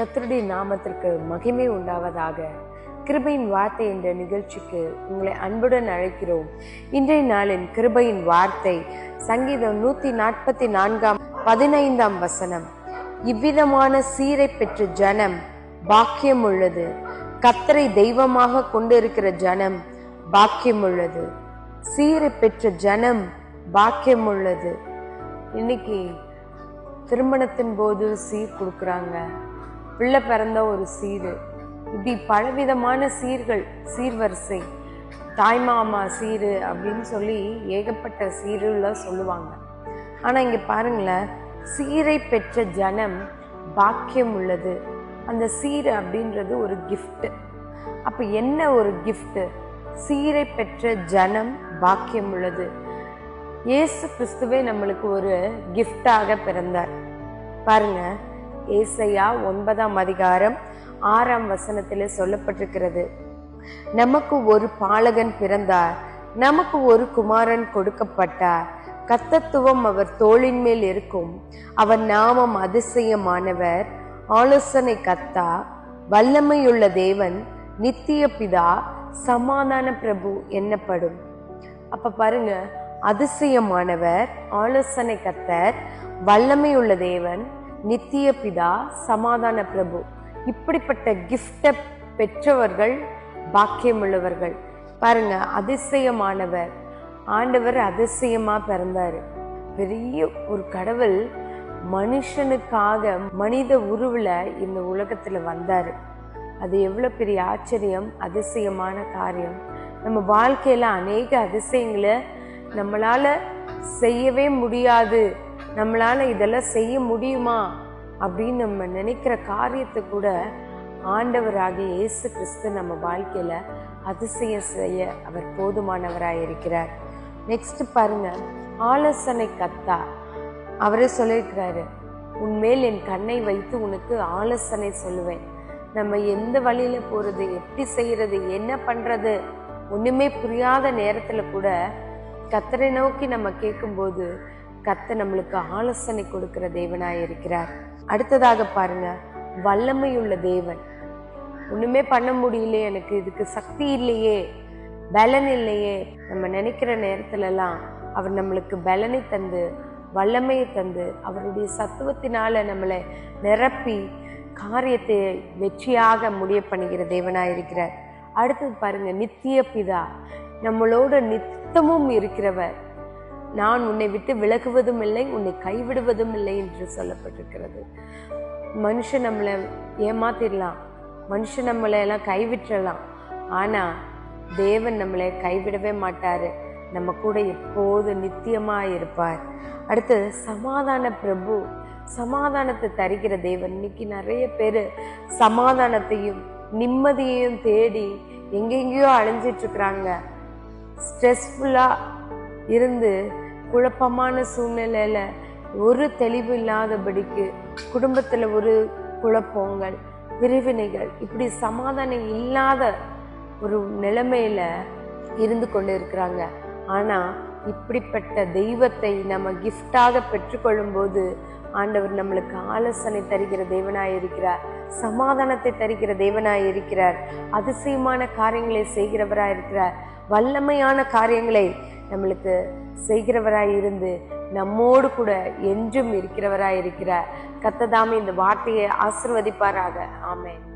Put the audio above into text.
கத்தருடைய நாமத்திற்கு மகிமை உண்டாவதாக. கிருபையின் வார்த்தை என்ற நிகழ்ச்சிக்கு உங்களை அன்புடன் அழைக்கிறோம். இன்றைய நாளின் கிருபையின் வார்த்தை சங்கீதம் நூத்தி நாற்பத்தி நான்காம் பதினைந்தாம் வசனம். இவ்விதமான சீரை பெற்ற ஜனம் பாக்கியம் உள்ளது கத்தரை தெய்வமாக கொண்டிருக்கிற ஜனம் பாக்கியம் உள்ளது சீரை பெற்ற ஜனம் பாக்கியம் உள்ளது இன்னைக்கு திருமணத்தின் போது சீர் கொடுக்குறாங்க. பிள்ளை பிறந்த ஒரு சீர். இப்படி பலவிதமான சீர்கள் சீர்வரிசை. தாய்மாமா சீரு அப்படின்னு சொல்லி ஏகப்பட்ட சீருலாம் சொல்லுவாங்க. ஆனால் இங்கே பாருங்களேன் சீரை பெற்ற ஜனம் பாக்கியம் உள்ளது. அந்த சீர் அப்படின்றது ஒரு கிஃப்ட்டு அப்போ என்ன ஒரு கிஃப்ட்டு சீரை பெற்ற ஜனம் பாக்கியம் உள்ளது. இயேசு கிறிஸ்துவே நம்மளுக்கு ஒரு கிஃப்டாக பிறந்தார். பாருங்கள் ஏசையா ஒன்பதாம் அதிகாரம் ஆறாம் வசனத்தில் சொல்லப்பட்டிருக்கிறது. நமக்கு ஒரு பாலகன் பிறந்தார். நமக்கு ஒரு குமாரன் கொடுக்கப்பட்டார். கத்தத்துவம் அவர் தோளின் மேல் இருக்கும். அவர் நாமம் அதிசயமானவர். ஆலோசனை கத்தா வல்லமையுள்ள தேவன் நித்திய பிதா சமாதான பிரபு என்னப்படும். அப்ப பாருங்க அதிசயமானவர் ஆலோசனை கத்தர் வல்லமையுள்ள தேவன் நித்திய பிதா சமாதான பிரபு இப்படிப்பட்ட கிஃப்டை பெற்றவர்கள் பாக்கியமுள்ளவர்கள். பாருங்க அதிசயமானவர். ஆண்டவர் அதிசயமா பிறந்தார். பெரிய ஒரு கடவுள் மனுஷனுக்காக மனித உருவில் இந்த உலகத்தில் வந்தார். அது எவ்வளோ பெரிய ஆச்சரியம் அதிசயமான காரியம். நம்ம வாழ்க்கையில் அநேக அதிசயங்களை நம்மளால் செய்யவே முடியாது. நம்மளால் இதெல்லாம் செய்ய முடியுமா அப்படின்னு நம்ம நினைக்கிற காரியத்தை கூட ஆண்டவராகிய இயேசு கிறிஸ்து நம்ம வாழ்க்கையில் அதிசயம் செய்ய அவர் போதுமானவராக இருக்கிறார். நெக்ஸ்ட் பாருங்க ஆலோசனை கத்தா. அவரே சொல்லியிருக்கிறாரு உன்மேல் என் கண்ணை வைத்து உனக்கு ஆலோசனை சொல்லுவேன். நம்ம எந்த வழியில் போகிறது எப்படி செய்கிறது என்ன பண்ணுறது ஒன்றுமே புரியாத நேரத்தில் கூட கத்தரை நோக்கி நம்ம கேட்கும்போது கத்த நம்மளுக்கு ஆலோசனை கொடுக்கிற தேவனாய் இருக்கிறார். அடுத்ததாக பாருங்க வல்லமையுள்ள தேவன். ஒண்ணுமே பண்ண முடியலையே எனக்கு இதுக்கு சக்தி இல்லையே பலன் இல்லையே. நம்ம நினைக்கிற நேரத்துல எல்லாம் அவர் நம்மளுக்கு பலனை தந்து வல்லமையை தந்து அவருடைய சத்துவத்தினால நம்மளை நிரப்பி காரியத்தை வெற்றியாக முடிய பண்ணுகிற தேவனாய் இருக்கிறார். அடுத்தது பாருங்க நித்திய பிதா. நம்மளோட நித்தமும் இருக்கிறவர். நான் உன்னை விட்டு விலகுவதும் இல்லை உன்னை கைவிடுவதும் இல்லை என்று சொல்லப்பட்டிருக்கிறது. மனுஷன் நம்மளை ஏமாத்திடலாம் மனுஷன் நம்மளை எல்லாம் கைவிட்டுறலாம். ஆனால் தேவன் நம்மளை கைவிடவே மாட்டார். நம்ம கூட எப்போது நித்தியமாக இருப்பார். அடுத்து சமாதான பிரபு. சமாதானத்தை தருகிற தேவன். இன்னைக்கு நிறைய பேர் சமாதானத்தையும் நிம்மதியையும் தேடி எங்கெங்கேயோ அழிஞ்சிட்ருக்குறாங்க ஸ்ட்ரெஸ்ஃபுல்லாக இருந்து குழப்பமான சூழ்நிலையில் ஒரு தெளிவு இல்லாதபடிக்கு குடும்பத்தில் ஒரு குழப்பங்கள் பிரிவினைகள் இப்படி சமாதானம் இல்லாத ஒரு நிலைமையில இருந்து கொண்டு இருக்கிறாங்க ஆனால் இப்படிப்பட்ட தெய்வத்தை நம்ம கிஃப்டாக பெற்றுக்கொள்ளும் போது ஆண்டவர் நம்மளுக்கு ஆலோசனை தருகிற தேவனாய் இருக்கிறார் சமாதானத்தை தருகிற தேவனாய் இருக்கிறார் அதிசயமான காரியங்களை செய்கிறவராய் இருக்கிறார் வல்லமையான காரியங்களை நம்மளுக்கு செய்கிறவராய் இருந்து நம்மோடு கூட என்றும் இருக்கிறவராய் இருக்கிறார் கத்ததாமே இந்த வார்த்தையை ஆசிர்வதிப்பாராக. ஆமேன்.